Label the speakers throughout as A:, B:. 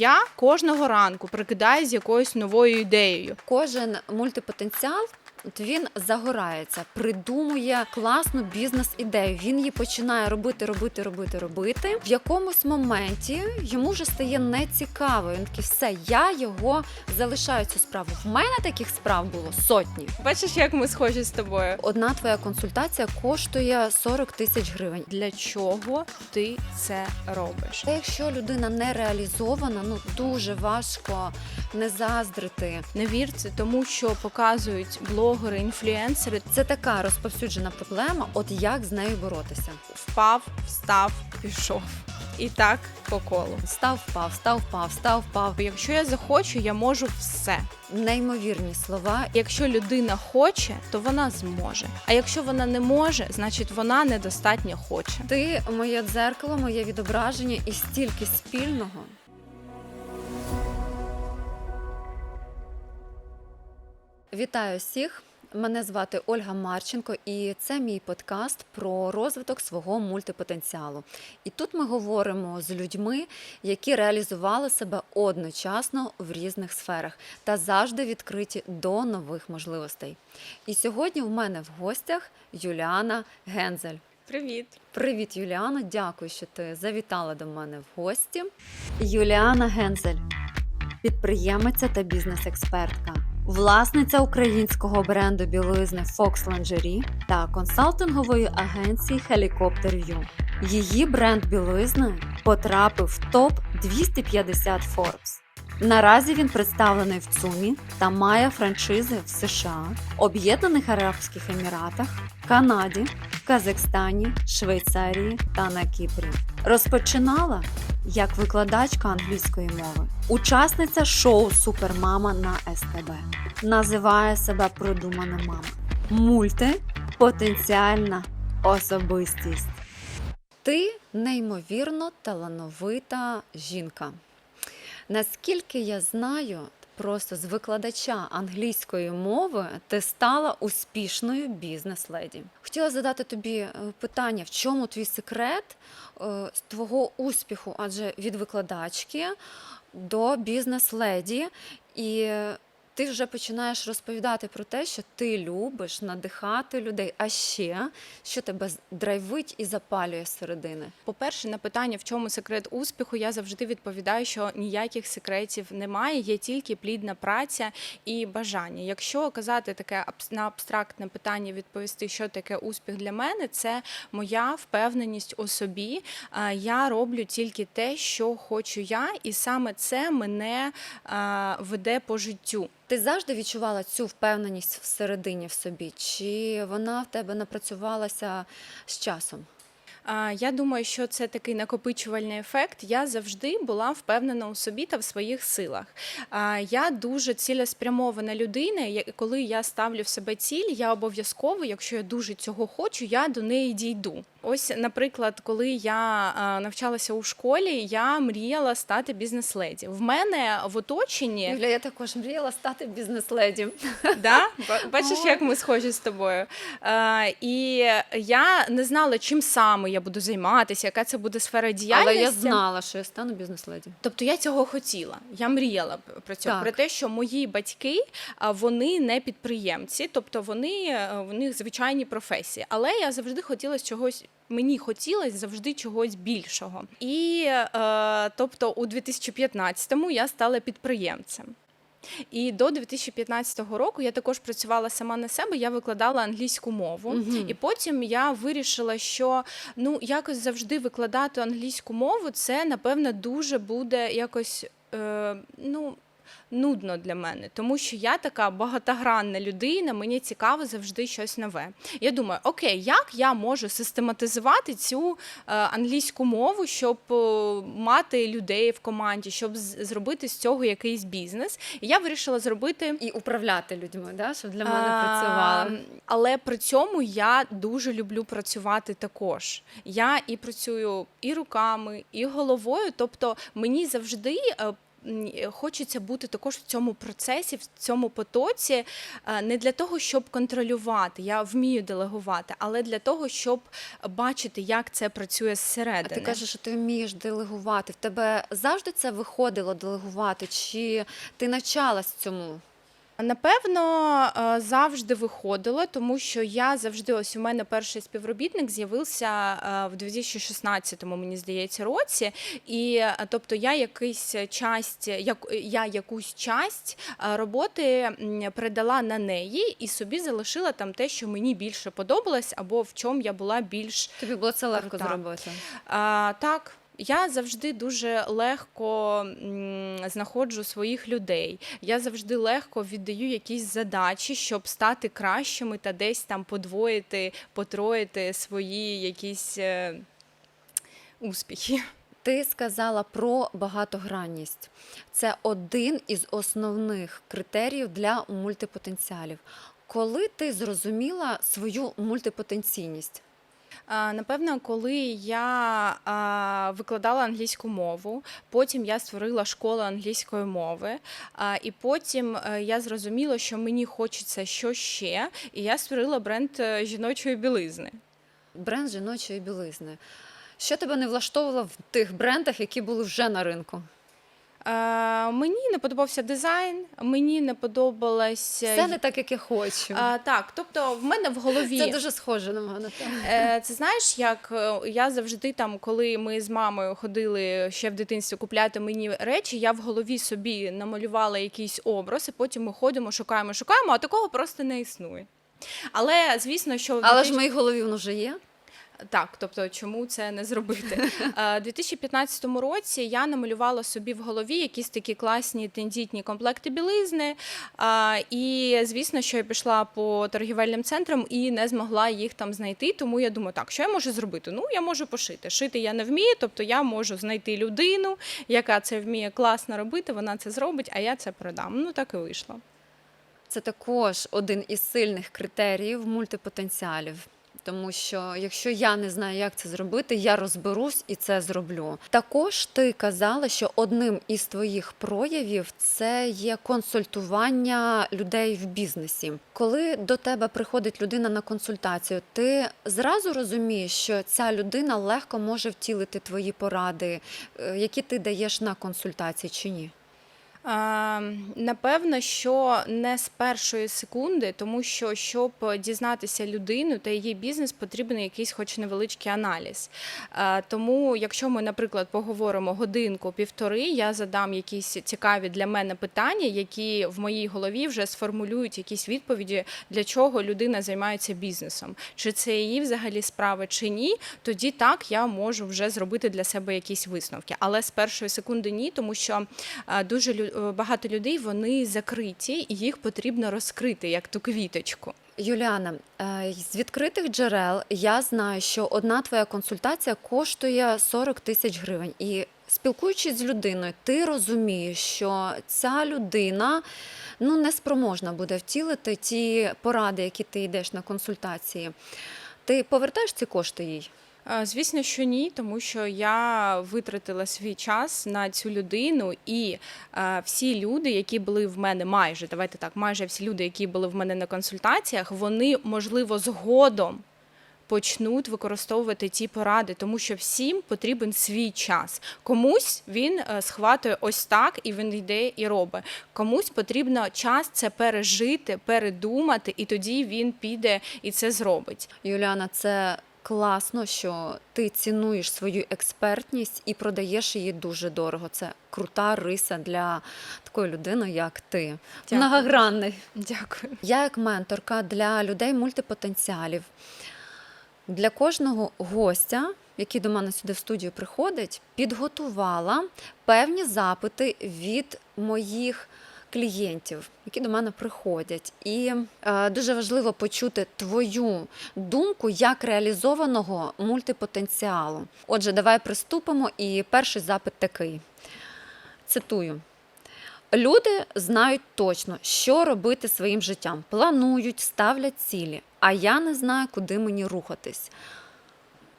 A: Я кожного ранку прикидаю з якоюсь новою ідеєю.
B: Кожен мультипотенціал. От він загорається, придумує класну бізнес-ідею. Він її починає робити, робити, робити, робити. В якомусь моменті йому вже стає нецікаво. Він такий, все, я його залишаю цю справу. В мене таких справ було сотні.
A: Бачиш, як ми схожі з тобою.
B: Одна твоя консультація коштує 40 тисяч гривень.
A: Для чого ти це робиш?
B: Та якщо людина не реалізована, ну дуже важко не заздрити.
A: Не вір це тому, що показують блогери, інфлюенсери.
B: Це така розповсюджена проблема. От як з нею боротися?
A: Впав, встав, пішов. І так по колу.
B: Став, впав, став, впав, став, впав.
A: Якщо я захочу, я можу все.
B: Неймовірні слова.
A: Якщо людина хоче, то вона зможе. А якщо вона не може, значить вона недостатньо хоче.
B: Ти моє дзеркало, моє відображення і стільки спільного. Вітаю всіх! Мене звати Ольга Марченко, і це мій подкаст про розвиток свого мультипотенціалу. І тут ми говоримо з людьми, які реалізували себе одночасно в різних сферах та завжди відкриті до нових можливостей. І сьогодні в мене в гостях Юліана Гензель.
A: Привіт.
B: Привіт, Юліано. Дякую, що ти завітала до мене в гості. Юліана Гензель, підприємиця та бізнес-експертка, власниця українського бренду білизни Fox Lingerie та консалтингової агенції Helicopter View. Її бренд білизни потрапив в топ 250 Forbes. Наразі він представлений в ЦУМі та має франшизи в США, Об'єднаних Арабських Еміратах, Канаді, Казахстані, Швейцарії та на Кіпрі. Розпочинала як викладачка англійської мови, учасниця шоу Супермама на СТБ. Називає себе продумана мама. Мультипотенціальна особистість. Ти неймовірно талановита жінка. Наскільки я знаю, просто з викладача англійської мови ти стала успішною бізнес-леді. Хотіла задати тобі е, питання, в чому твій секрет е, твого успіху, адже від викладачки до бізнес-леді, і ти вже починаєш розповідати про те, що ти любиш надихати людей, а ще що тебе драйвить і запалює середини.
A: По-перше, на питання, в чому секрет успіху, я завжди відповідаю, що ніяких секретів немає, є тільки плідна праця і бажання. Якщо казати таке на абстрактне питання, відповісти, що таке успіх для мене, це моя впевненість у собі. Я роблю тільки те, що хочу я, і саме це мене веде по життю.
B: Ти завжди відчувала цю впевненість всередині в собі, чи вона в тебе напрацювалася з часом?
A: Я думаю, що це такий накопичувальний ефект. Я завжди була впевнена у собі та в своїх силах. Я дуже цілеспрямована людина. і Коли я ставлю в себе ціль, я обов'язково, якщо я дуже цього хочу, я до неї дійду. Ось, наприклад, коли я навчалася у школі, я мріяла стати бізнес-леді. В мене в оточенні
B: Юля, я також мріяла стати бізнес-леді.
A: Да? Бачиш, як ми схожі з тобою. Е, і я не знала, чим саме я буду займатися, яка це буде сфера діяльності.
B: Але я знала, що я стану бізнес-леді.
A: Тобто я цього хотіла. Я мріяла про.
B: Так.
A: Про те, що мої батьки вони не підприємці, тобто вони е, в них звичайні професії. Але я завжди хотіла з чогось. Мені хотілося завжди чогось більшого. І е, тобто у 2015-му я стала підприємцем. І до 2015 року я також працювала сама на себе. Я викладала англійську мову,
B: Мгм.
A: і потім я вирішила, що ну якось завжди викладати англійську мову, це напевно дуже буде якось е, ну. Нудно для мене, тому що я така багатогранна людина, мені цікаво завжди щось нове. Я думаю, окей, як я можу систематизувати цю е, англійську мову, щоб е, мати людей в команді, щоб зробити з цього якийсь бізнес. І я вирішила зробити
B: І управляти людьми, да? щоб для мене
A: а,
B: працювали.
A: Але при цьому я дуже люблю працювати також. Я і працюю і руками, і головою. Тобто мені завжди. Хочеться бути також в цьому процесі, в цьому потоці, е, не для того, щоб контролювати. Я вмію делегувати, але для того, щоб бачити, як це працює
B: А
A: зсередини.
B: ти кажеш, що ти вмієш делегувати. В тебе завжди це виходило делегувати? Чи ти навчалась цьому?
A: Напевно, е, завжди виходило, тому що я завжди, ось у мене перший співробітник з'явився е, в 2016-му, мені здається, році. І е, тобто я якийсь часть, як я якусь часть роботи передала на неї і собі залишила там те, що мені більше подобалось, або в чому я була більш
B: Тобі було це легко зробити.
A: а, так. Я завжди дуже легко знаходжу своїх людей. Я завжди легко віддаю якісь задачі, щоб стати кращими та десь там подвоїти, потроїти свої якісь е, успіхи.
B: Ти сказала про багатогранність. Це один із основних критеріїв для мультипотенціалів. Коли ти зрозуміла свою мультипотенційність?
A: Напевно, коли я викладала англійську мову, потім я створила школу англійської мови, і потім е, я зрозуміла, що мені хочеться що ще, і я створила бренд е, жіночої білизни.
B: Бренд жіночої білизни. Що тебе не влаштовувало в тих брендах, які були вже на ринку?
A: А, Мені не подобався дизайн, мені не подобалось. е,
B: Все не так, як я хочу.
A: а, так, тобто в мене в голові
B: Це дуже схоже на мене. так.
A: Е, Це знаєш, як е, я завжди там, коли ми з мамою ходили ще в дитинстві купляти мені речі, я в голові собі намалювала якийсь образ, і потім ми ходимо, шукаємо, шукаємо, а такого просто не існує. Але звісно, що
B: Але ж в моїй голові воно вже є.
A: Так, тобто, чому це не зробити? Е, У 2015 році я намалювала собі в голові якісь такі класні тендітні комплекти білизни. І звісно, що я пішла по торгівельним центрам і не змогла їх там знайти. Тому я думаю, так, що я можу зробити? Ну, я можу пошити. Шити я не вмію, тобто я можу знайти людину, яка це вміє класно робити, вона це зробить, а я це продам. Ну так і вийшло.
B: Це також один із сильних критеріїв мультипотенціалів. Тому що якщо я не знаю, як це зробити, я розберусь і це зроблю. Також ти казала, що одним із твоїх проявів це є консультування людей в бізнесі. Коли до тебе приходить людина на консультацію, ти зразу розумієш, що ця людина легко може втілити твої поради, е, які ти даєш на консультації чи ні?
A: А, Напевно, що не з першої секунди, тому що щоб дізнатися людину та її бізнес, потрібен якийсь, хоч невеличкий аналіз. Тому, якщо ми, наприклад, поговоримо годинку, півтори, я задам якісь цікаві для мене питання, які в моїй голові вже сформулюють якісь відповіді, для чого людина займається бізнесом, чи це її взагалі справа, чи ні. Тоді так я можу вже зробити для себе якісь висновки. Але з першої секунди ні, тому що дуже лю- е, багато людей вони закриті, і їх потрібно розкрити як ту квіточку.
B: Юліана, е, з відкритих джерел я знаю, що одна твоя консультація коштує 40 тисяч гривень. І спілкуючись з людиною, ти розумієш, що ця людина ну, неспроможна буде втілити ті поради, які ти йдеш на консультації. Ти повертаєш ці кошти їй?
A: Е, Звісно, що ні, тому що я витратила свій час на цю людину, і е, всі люди, які були в мене, майже давайте так, майже всі люди, які були в мене на консультаціях, вони можливо згодом. Почнуть використовувати ті поради, тому що всім потрібен свій час. Комусь він е, схватує ось так, і він йде і робить. Комусь потрібно час це пережити, передумати, і тоді він піде і це зробить.
B: Юліана, це класно, що ти цінуєш свою експертність і продаєш її дуже дорого. Це крута риса для такої людини, як ти.
A: Дякую.
B: Многогранний.
A: Дякую.
B: Я як менторка для людей мультипотенціалів. Для кожного гостя, який до мене сюди в студію приходить, підготувала певні запити від моїх клієнтів, які до мене приходять. І е, дуже важливо почути твою думку як реалізованого мультипотенціалу. Отже, давай приступимо. І перший запит такий. Цитую. Люди знають точно, що робити своїм життям, планують, ставлять цілі, а я не знаю, куди мені рухатись.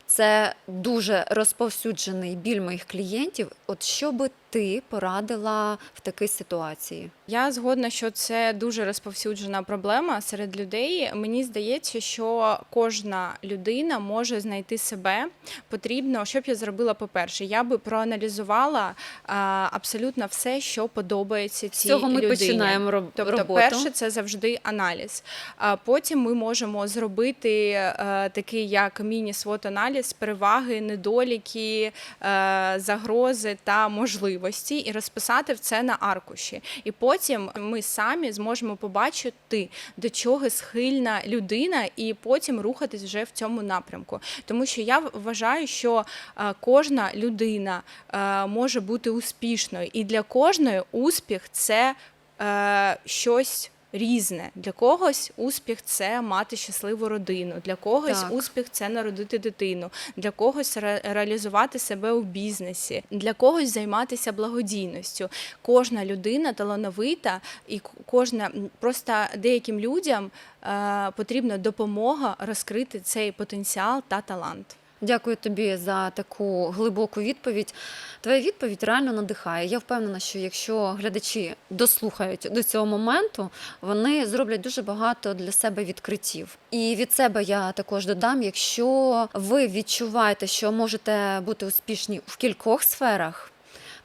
B: Це дуже розповсюджений біль моїх клієнтів. От що би ти порадила в такій ситуації?
A: Я згодна, що це дуже розповсюджена проблема серед людей. Мені здається, що кожна людина може знайти себе. Потрібно, що б я зробила, по-перше, я би проаналізувала а, абсолютно все, що подобається цій
B: цього ми
A: людині.
B: починаємо роб-
A: Тобто,
B: роботу.
A: перше, це завжди аналіз. А потім ми можемо зробити е, такий як міні-свот аналіз, переваги, недоліки, е, загрози та можливості, і розписати це на аркуші. І потім ми самі зможемо побачити, до чого схильна людина, і потім рухатись вже в цьому напрямку. Тому що я вважаю, що е, кожна людина е, може бути успішною, і для кожної успіх це е, щось. Різне для когось успіх це мати щасливу родину, для когось
B: Так.
A: успіх це народити дитину, для когось ре- реалізувати себе у бізнесі, для когось займатися благодійністю. Кожна людина талановита, і кожна просто деяким людям е, потрібна допомога розкрити цей потенціал та талант.
B: Дякую тобі за таку глибоку відповідь. Твоя відповідь реально надихає. Я впевнена, що якщо глядачі дослухають до цього моменту, вони зроблять дуже багато для себе відкриттів. І від себе я також додам: якщо ви відчуваєте, що можете бути успішні в кількох сферах.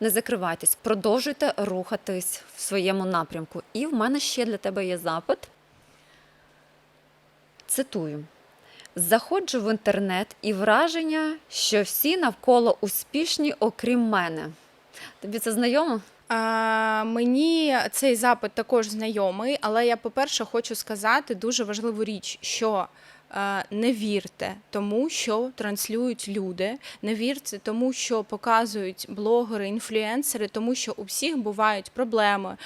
B: Не закривайтесь, продовжуйте рухатись в своєму напрямку. І в мене ще для тебе є запит. Цитую. Заходжу в інтернет і враження, що всі навколо успішні, окрім мене. Тобі це знайомо?
A: А, мені цей запит також знайомий, але я, по-перше, хочу сказати дуже важливу річ, що не вірте тому, що транслюють люди, не вірте тому, що показують блогери, інфлюенсери, тому що у всіх бувають проблеми.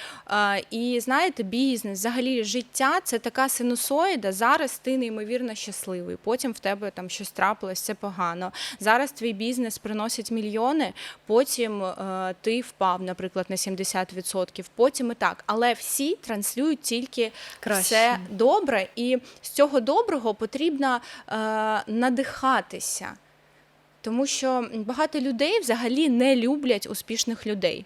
A: І знаєте, бізнес, взагалі життя це така синусоїда. Зараз ти неймовірно щасливий. Потім в тебе там щось трапилось, це погано. Зараз твій бізнес приносить мільйони, потім е, ти впав, наприклад, на 70%, потім і так. Але всі транслюють тільки
B: Краще.
A: все добре, і з цього доброго потрібно е, надихатися. Тому що багато людей взагалі не люблять успішних людей.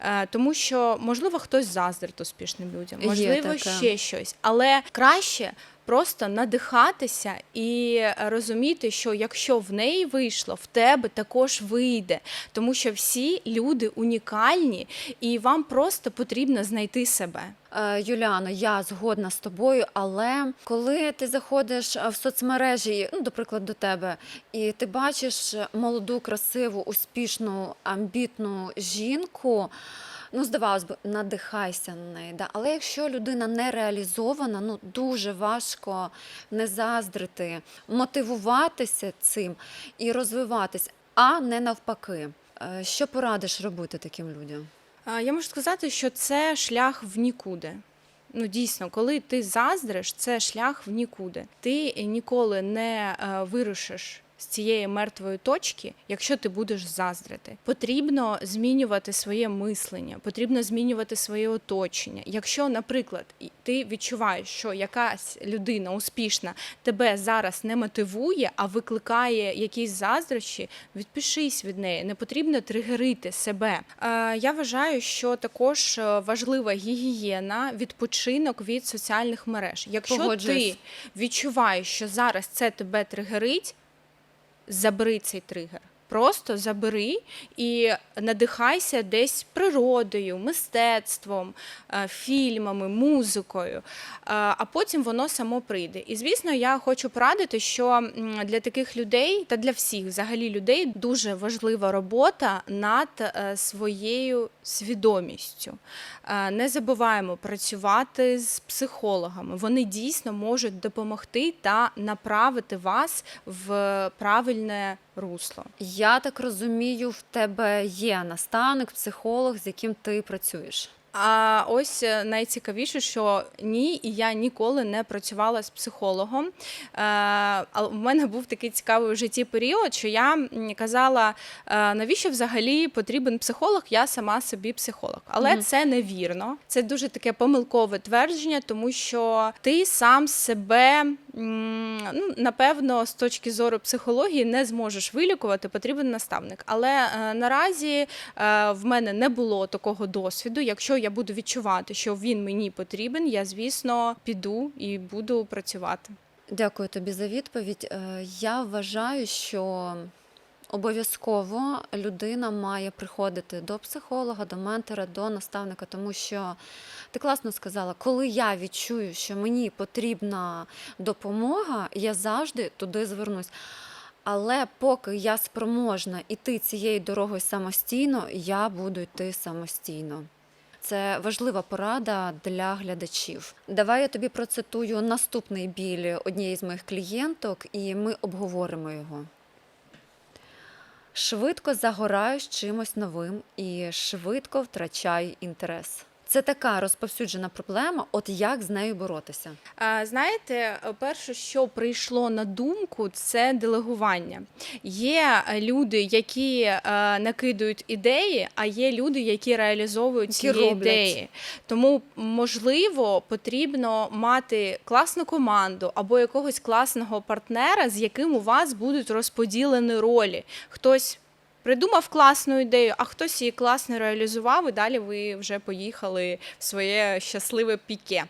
A: Е, Тому що, можливо, хтось заздрить успішним людям, можливо, ще щось. Але краще просто надихатися і розуміти, що якщо в неї вийшло, в тебе також вийде. Тому що всі люди унікальні, і вам просто потрібно знайти себе.
B: Е, Юліано, я згодна з тобою, але коли ти заходиш е, в соцмережі, ну, до прикладу, до тебе, і ти бачиш молоду, красиву, успішну, амбітну жінку. Ну, здавалось би, надихайся на неї. Да? Але якщо людина не реалізована, ну дуже важко не заздрити, мотивуватися цим і розвиватись, а не навпаки. Е, Що порадиш робити таким людям?
A: Я можу сказати, що це шлях в нікуди. Ну, дійсно, коли ти заздриш, це шлях в нікуди. Ти ніколи не е, вирушиш з цієї мертвої точки, якщо ти будеш заздрити. Потрібно змінювати своє мислення, потрібно змінювати своє оточення. Якщо, наприклад, ти відчуваєш, що якась людина успішна тебе зараз не мотивує, а викликає якісь заздрощі, відпишись від неї. Не потрібно тригерити себе. Е, Я вважаю, що також е, важлива гігієна, відпочинок від соціальних мереж. Якщо ти відчуваєш, що зараз це тебе тригерить, забери цей тригер. Просто забери і надихайся десь природою, мистецтвом, е, фільмами, музикою, е, а потім воно само прийде. І звісно, я хочу порадити, що для таких людей та для всіх взагалі людей дуже важлива робота над е, своєю свідомістю. Не забуваємо працювати з психологами. Вони дійсно можуть допомогти та направити вас в правильне русло.
B: Я так розумію, в тебе є наставник, психолог, з яким ти працюєш.
A: А ось е, найцікавіше, що ні, і я ніколи не працювала з психологом. Е, Але в мене був такий цікавий в житті період, що я казала, е, навіщо взагалі потрібен психолог? Я сама собі психолог. Але
B: Мгм.
A: це невірно. Це дуже таке помилкове твердження, тому що ти сам себе ну, напевно, з точки зору психології не зможеш вилікувати, потрібен наставник. Але наразі в мене не було такого досвіду. Якщо я буду відчувати, що він мені потрібен, я звісно піду і буду працювати.
B: Дякую тобі за відповідь. Е, Я вважаю, що обов'язково людина має приходити до психолога, до ментора, до наставника, тому що ти класно сказала, коли я відчую, що мені потрібна допомога, я завжди туди звернусь. Але поки я спроможна йти цією дорогою самостійно, я буду йти самостійно. Це важлива порада для глядачів. Давай я тобі процитую наступний біль однієї з моїх клієнток, і ми обговоримо його. Швидко загораю з чимось новим і швидко втрачаю інтерес. Це така розповсюджена проблема, от як з нею боротися.
A: Знаєте, перше, що прийшло на думку, це делегування. Є люди, які е, накидують ідеї, а є люди, які реалізовують ці ідеї. Тому, можливо, потрібно мати класну команду або якогось класного партнера, з яким у вас будуть розподілені ролі. Хтось придумав класну ідею, а хтось її класно реалізував, і далі ви вже поїхали в своє щасливе піке.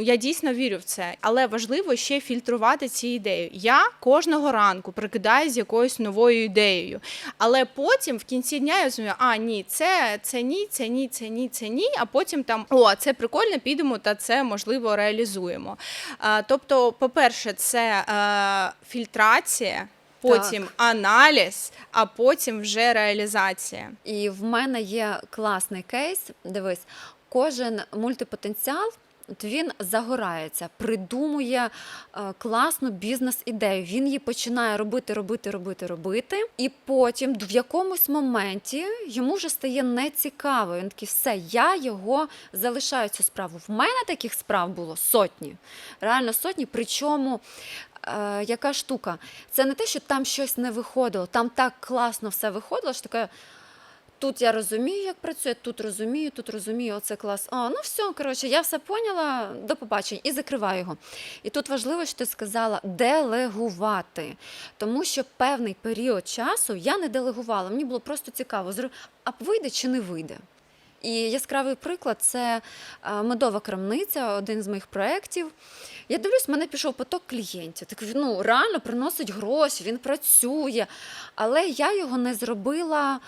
A: Я дійсно вірю в це, але важливо ще фільтрувати ці ідеї. Я кожного ранку прикидаю з якоюсь новою ідеєю, але потім в кінці дня я розумію, а ні, це, це ні, це ні, це ні, це ні. А потім там о, це прикольно, підемо та це можливо реалізуємо. Тобто, по-перше, це е, фільтрація. Потім аналіз, а потім вже реалізація.
B: І в мене є класний кейс. Дивись, кожен мультипотенціал. От він загорається, придумує е, класну бізнес-ідею. Він її починає робити, робити, робити, робити. І потім в якомусь моменті йому вже стає нецікаво. Він такий, все, я його залишаю цю справу. В мене таких справ було сотні, реально сотні. Причому е, яка штука? Це не те, що там щось не виходило, там так класно все виходило, що таке. Тут я розумію, як працює, тут розумію, тут розумію, оце клас. А, ну все, коротше, я все поняла, до побачення і закриваю його. І тут важливо, що ти сказала делегувати, тому що певний період часу я не делегувала. Мені було просто цікаво, а вийде чи не вийде. І яскравий приклад це медова крамниця, один з моїх проєктів. Я дивлюсь, в мене пішов поток клієнтів. Так ну реально приносить гроші, він працює. Але я його не зробила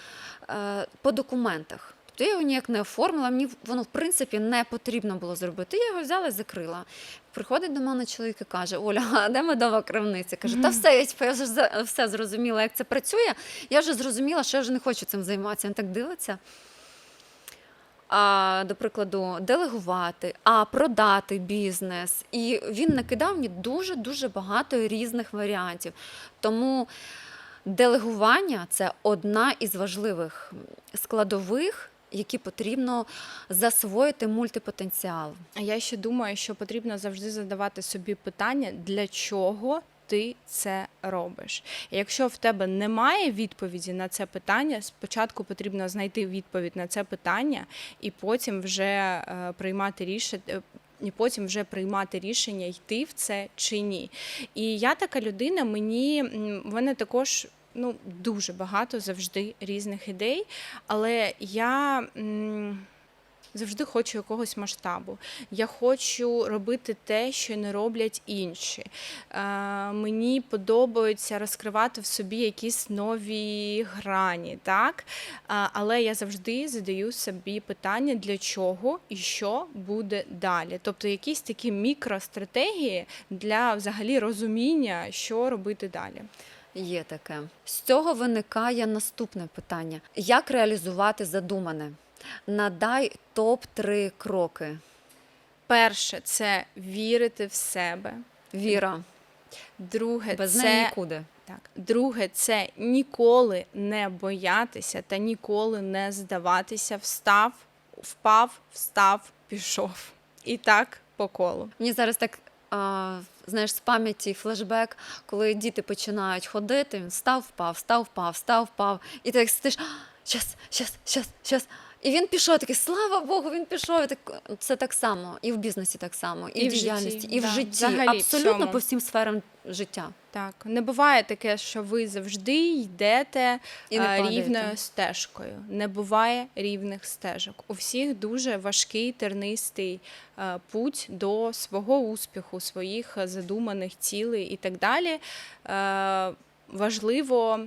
B: по документах. Тобто я його ніяк не оформила, мені воно в принципі не потрібно було зробити. Я його взяла і закрила. Приходить до мене чоловік і каже: Оля, а де медова крамниця? Кажу, та все, я, типу, я вже все зрозуміла, як це працює. Я вже зрозуміла, що я вже не хочу цим займатися. Він так дивиться. А, до прикладу, делегувати, а продати бізнес. І він накидав мені дуже дуже багато різних варіантів. Тому делегування це одна із важливих складових, які потрібно засвоїти мультипотенціал.
A: А я ще думаю, що потрібно завжди задавати собі питання, для чого ти це робиш. І якщо в тебе немає відповіді на це питання, спочатку потрібно знайти відповідь на це питання і потім вже е, приймати рішення. І потім вже приймати рішення, йти в це чи ні. І я така людина, мені вона також ну, дуже багато завжди різних ідей, але я. м, Завжди хочу якогось масштабу. Я хочу робити те, що не роблять інші. Е, мені подобається розкривати в собі якісь нові грані, так? Е, але я завжди задаю собі питання, для чого і що буде далі. Тобто якісь такі мікростратегії для взагалі розуміння, що робити далі.
B: Є таке. З цього виникає наступне питання: як реалізувати задумане? Надай топ-3 кроки.
A: Перше це вірити в себе.
B: Віра,
A: Друге,
B: без
A: це
B: неї нікуди.
A: Так, друге, це ніколи не боятися та ніколи не здаватися. Встав, впав, встав, пішов. І так по колу.
B: Мені зараз так. А, знаєш, з пам'яті флешбек, коли діти починають ходити, він став, впав, став, впав, став, впав, і ти так сидиш, щас, щас, щас, щас. І він пішов такий, слава Богу, він пішов. І так, це так само, і в бізнесі так само, і,
A: І
B: в
A: в житті,
B: діяльності, і в
A: да,
B: житті.
A: взагалі
B: Абсолютно
A: всьому.
B: по всім сферам життя.
A: Так, не буває таке, що ви завжди йдете
B: І не
A: а, рівною стежкою. Не буває рівних стежок. У всіх дуже важкий тернистий е, путь до свого успіху, своїх е, задуманих цілей і так далі. Е, Важливо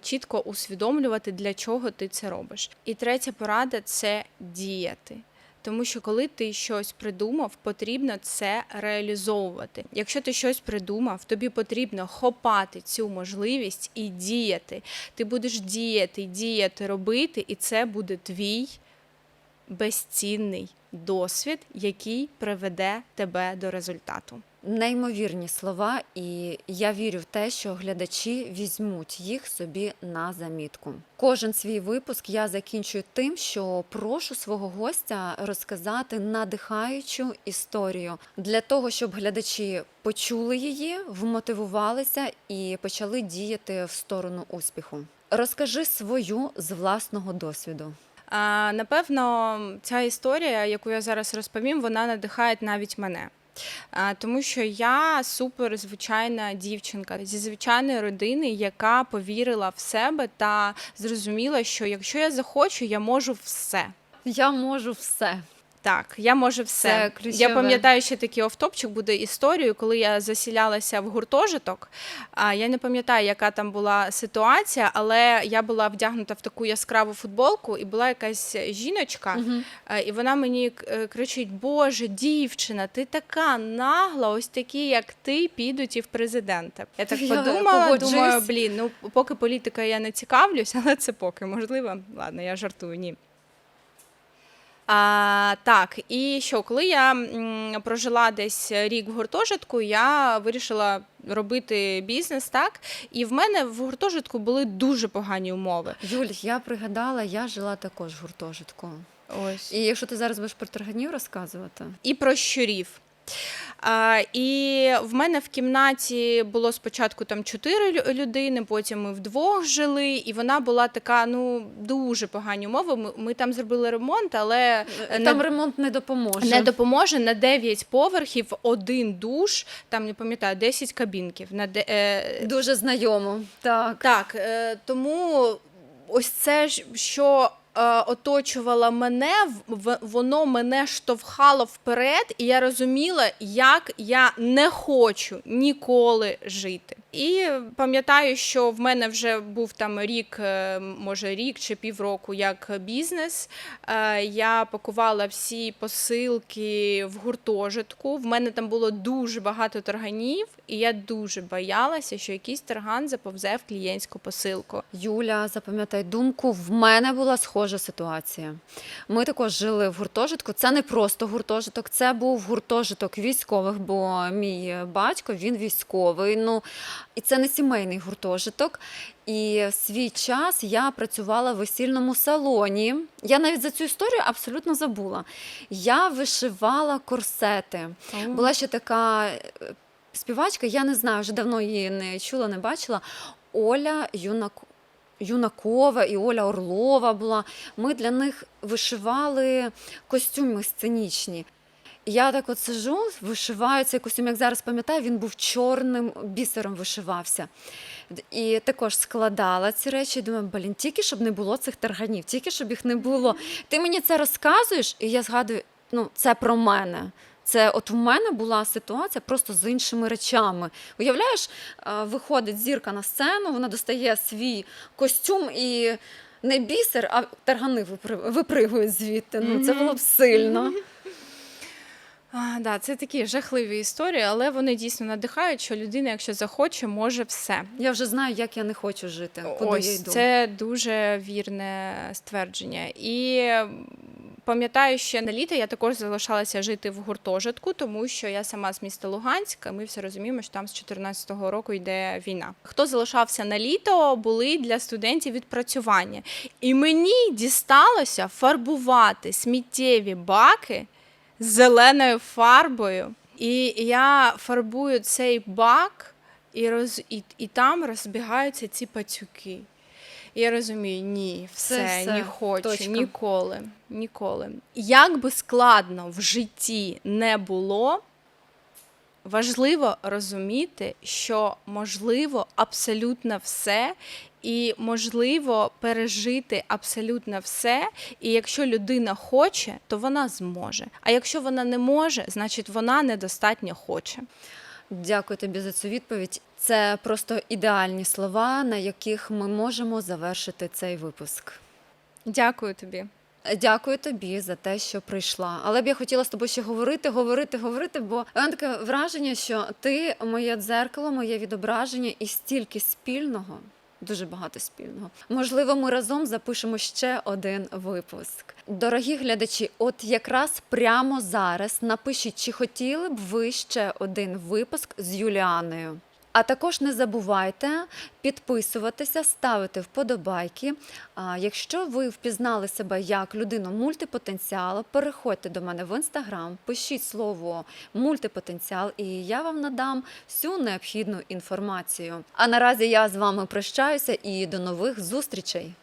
A: чітко усвідомлювати, для чого ти це робиш. І третя порада це діяти. Тому що коли ти щось придумав, потрібно це реалізовувати. Якщо ти щось придумав, тобі потрібно хопати цю можливість і діяти. Ти будеш діяти, діяти, робити, і це буде твій безцінний досвід, який приведе тебе до результату.
B: Неймовірні слова, і я вірю в те, що глядачі візьмуть їх собі на замітку. Кожен свій випуск я закінчую тим, що прошу свого гостя розказати надихаючу історію для того, щоб глядачі почули її, вмотивувалися і почали діяти в сторону успіху. Розкажи свою з власного досвіду.
A: Напевно, ця історія, яку я зараз розповім, вона надихає навіть мене. Тому що я супер звичайна дівчинка зі звичайної родини, яка повірила в себе та зрозуміла, що якщо я захочу, я можу все.
B: Я можу все.
A: Так, я можу все.
B: Це
A: я пам'ятаю, ще такий офтопчик буде історію, коли я засілялася в гуртожиток. А я не пам'ятаю, яка там була ситуація, але я була вдягнута в таку яскраву футболку, і була якась жіночка, е, і вона мені е, кричить: Боже, дівчина, ти така нагла, ось такі, як ти, підуть і в президенти. Я так
B: Я
A: подумала,
B: погоджуюсь.
A: думаю, блін, ну поки політика я не цікавлюсь, але це поки можливо. Ладно, я жартую, ні. А, так, і що, коли я прожила десь рік в гуртожитку, я вирішила робити бізнес, так. І в мене в гуртожитку були дуже погані умови.
B: Юль, я пригадала, я жила також в гуртожитку.
A: Ось.
B: І якщо ти зараз будеш про тарганів розказувати,
A: і про щурів. І в мене в кімнаті було спочатку там чотири людини, потім ми вдвох жили, і вона була така, ну дуже погані умови. Ми, ми там зробили ремонт, але е,
B: там
A: не,
B: ремонт не допоможе.
A: не допоможе на 9 поверхів, один душ, там не пам'ятаю, 10 кабінків. На де, е,
B: Дуже знайомо. Так.
A: так, е, тому ось це що е, оточувало мене, в- воно мене штовхало вперед, і я розуміла, як я не хочу ніколи жити. І пам'ятаю, що в мене вже був там рік, е, може рік чи півроку як бізнес. Е, Я пакувала всі посилки в гуртожитку. В мене там було дуже багато тарганів, і я дуже боялася, що якийсь тарган заповзе в клієнтську посилку.
B: Юля, запам'ятай думку, в мене була схожа ситуація. Ми також жили в гуртожитку. Це не просто гуртожиток, це був гуртожиток військових, бо мій батько він військовий. Ну і це не сімейний гуртожиток. І в свій час я працювала в весільному салоні. Я навіть за цю історію абсолютно забула. Я вишивала корсети. Була ще така е, співачка, я не знаю, вже давно її не чула, не бачила. Оля Юнак... Юнакова і Оля Орлова була. Ми для них вишивали костюми сценічні. Я так от сижу, вишиваю цей костюм, як зараз пам'ятаю, він був чорним бісером вишивався. І також складала ці речі, думаю, блін, тільки щоб не було цих тарганів, тільки щоб їх не було. Ти мені це розказуєш, і я згадую, ну, це про мене. Це от в мене була ситуація просто з іншими речами. Уявляєш, е, виходить зірка на сцену, вона достає свій костюм і не бісер, а таргани випри- випригують звідти. Ну, це було б сильно.
A: А, да, це такі жахливі історії, але вони дійсно надихають, що людина, якщо захоче, може все.
B: Я вже знаю, як я не хочу жити, куди я йду.
A: це дуже вірне ствердження. І пам'ятаю, ще на літо я також залишалася жити в гуртожитку, тому що я сама з міста Луганська. Ми все розуміємо, що там з 14-го року йде війна. Хто залишався на літо, були для студентів відпрацювання. І мені дісталося фарбувати сміттєві баки зеленою фарбою. І я фарбую цей бак, і, роз, і, і там розбігаються ці пацюки. І я розумію, ні, все,
B: все,
A: не хочу,
B: точка.
A: ніколи, ніколи. Як би складно в житті не було, важливо розуміти, що можливо абсолютно все, і можливо пережити абсолютно все. І якщо людина хоче, то вона зможе. А якщо вона не може, значить вона недостатньо хоче.
B: Дякую тобі за цю відповідь. Це просто ідеальні слова, на яких ми можемо завершити цей випуск.
A: Дякую тобі.
B: Дякую тобі за те, що прийшла. Але б я хотіла з тобою ще говорити, говорити, говорити, бо мене таке враження, що ти моє дзеркало, моє відображення і стільки спільного. Дуже багато спільного. Можливо, ми разом запишемо ще один випуск. Дорогі глядачі, от якраз прямо зараз напишіть, чи хотіли б ви ще один випуск з Юліаною. А також не забувайте підписуватися, ставити вподобайки. А якщо ви впізнали себе як людину мультипотенціалу, переходьте до мене в інстаграм, пишіть слово мультипотенціал, і я вам надам всю необхідну інформацію. А наразі я з вами прощаюся і до нових зустрічей.